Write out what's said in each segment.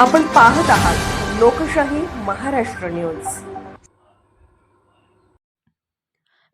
आपण पाहत आहात लोकशाही महाराष्ट्र न्यूज.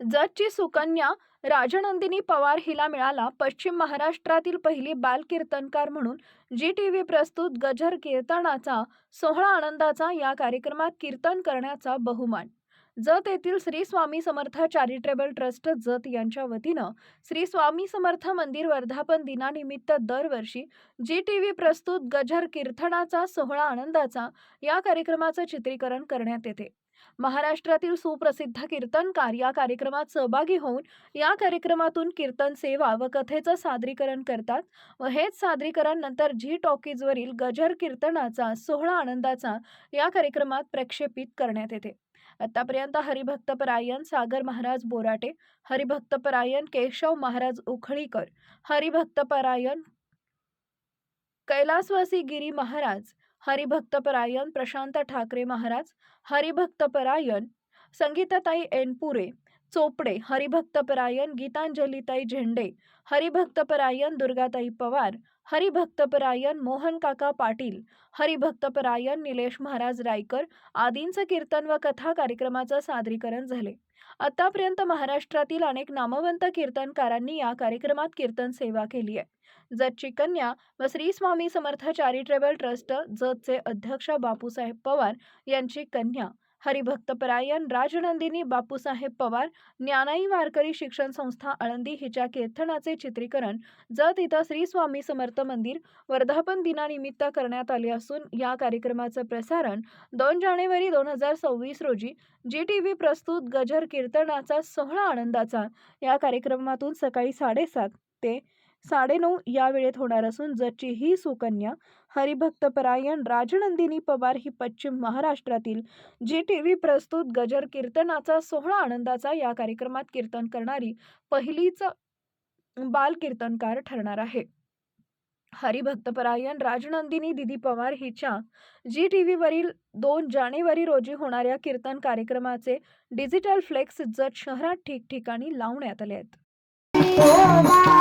जतची सुकन्या राजनंदिनी पवार हिला मिळाला पश्चिम महाराष्ट्रातील पहिली बाल कीर्तनकार म्हणून जी टी व्ही प्रस्तुत गजर कीर्तनाचा सोहळा आनंदाचा या कार्यक्रमात कीर्तन करण्याचा बहुमान. जत येथील श्री स्वामी समर्थ चॅरिटेबल ट्रस्ट जत यांच्या वतीनं श्री स्वामी समर्थ मंदिर वर्धापन दिनानिमित्त दरवर्षी जी टी व्ही प्रस्तुत गजर कीर्तनाचा सोहळा आनंदाचा या कार्यक्रमाचं चित्रीकरण करण्यात येते. महाराष्ट्रातील सुप्रसिद्ध कीर्तनकार या कार्यक्रमात सहभागी होऊन या कार्यक्रमातून कीर्तन सेवा व कथेचं सादरीकरण करतात व हेच सादरीकरण नंतर झी टॉकीजवरील गजर कीर्तनाचा सोहळा आनंदाचा या कार्यक्रमात प्रक्षेपित करण्यात येते. आतापर्यंत हरिभक्तपरायण सागर महाराज बोराटे हरिभक्तपरायण केशव महाराज उखळीकर हरिभक्तपरायण कैलासवासी गिरी महाराज हरिभक्तपरायण प्रशांत ठाकरे महाराज हरिभक्तपरायण संगीताताई एनपुरे चोपडे हरिभक्तपरायण गीतांजलीताई झेंडे हरिभक्तपरायण दुर्गाताई पवार हरिभक्तपरायण मोहन काका पाटील हरिभक्तपरायण निलेश महाराज रायकर आदींचं कीर्तन व कथा कार्यक्रमाचं सादरीकरण झाले. आतापर्यंत महाराष्ट्रातील अनेक नामवंत कीर्तनकारांनी या कार्यक्रमात कीर्तन सेवा केली आहे. जतची कन्या व श्री स्वामी समर्थ चॅरिटेबल ट्रस्ट जतचे अध्यक्ष बापूसाहेब पवार यांची कन्या हरिभक्तपरायण राजनंदिनी बापूसाहेब पवार ज्ञानाई वारकरी शिक्षण संस्था आळंदी हिच्या कीर्तनाचे चित्रीकरण जत इथं श्री स्वामी समर्थ मंदिर वर्धापन दिनानिमित्त करण्यात आले असून या कार्यक्रमाचं प्रसारण दोन जानेवारी दोन हजार सव्वीस रोजी जी टी व्ही प्रस्तुत गजर कीर्तनाचा सोहळा आनंदाचा. या कार्यक्रमातून सकाळी साडेसात ते साडेनऊ या वेळेत होणार असून जची ही सुकन्या हरिभक्तपरायण राजनंदिनी पवार ही पश्चिम महाराष्ट्रातील जी टी व्ही प्रस्तुत गजर कीर्तनाचा सोहळा आनंदाचा या कार्यक्रमात कीर्तन करणारी पहिलीच बाल कीर्तनकार ठरणार आहे. हरिभक्तपरायण राजनंदिनी दिदी पवार हिच्या जी टी व्हीवरील दोन जानेवारी रोजी होणाऱ्या कीर्तन कार्यक्रमाचे डिजिटल फ्लेक्स जत शहरात ठिकठिकाणी लावण्यात आले आहेत.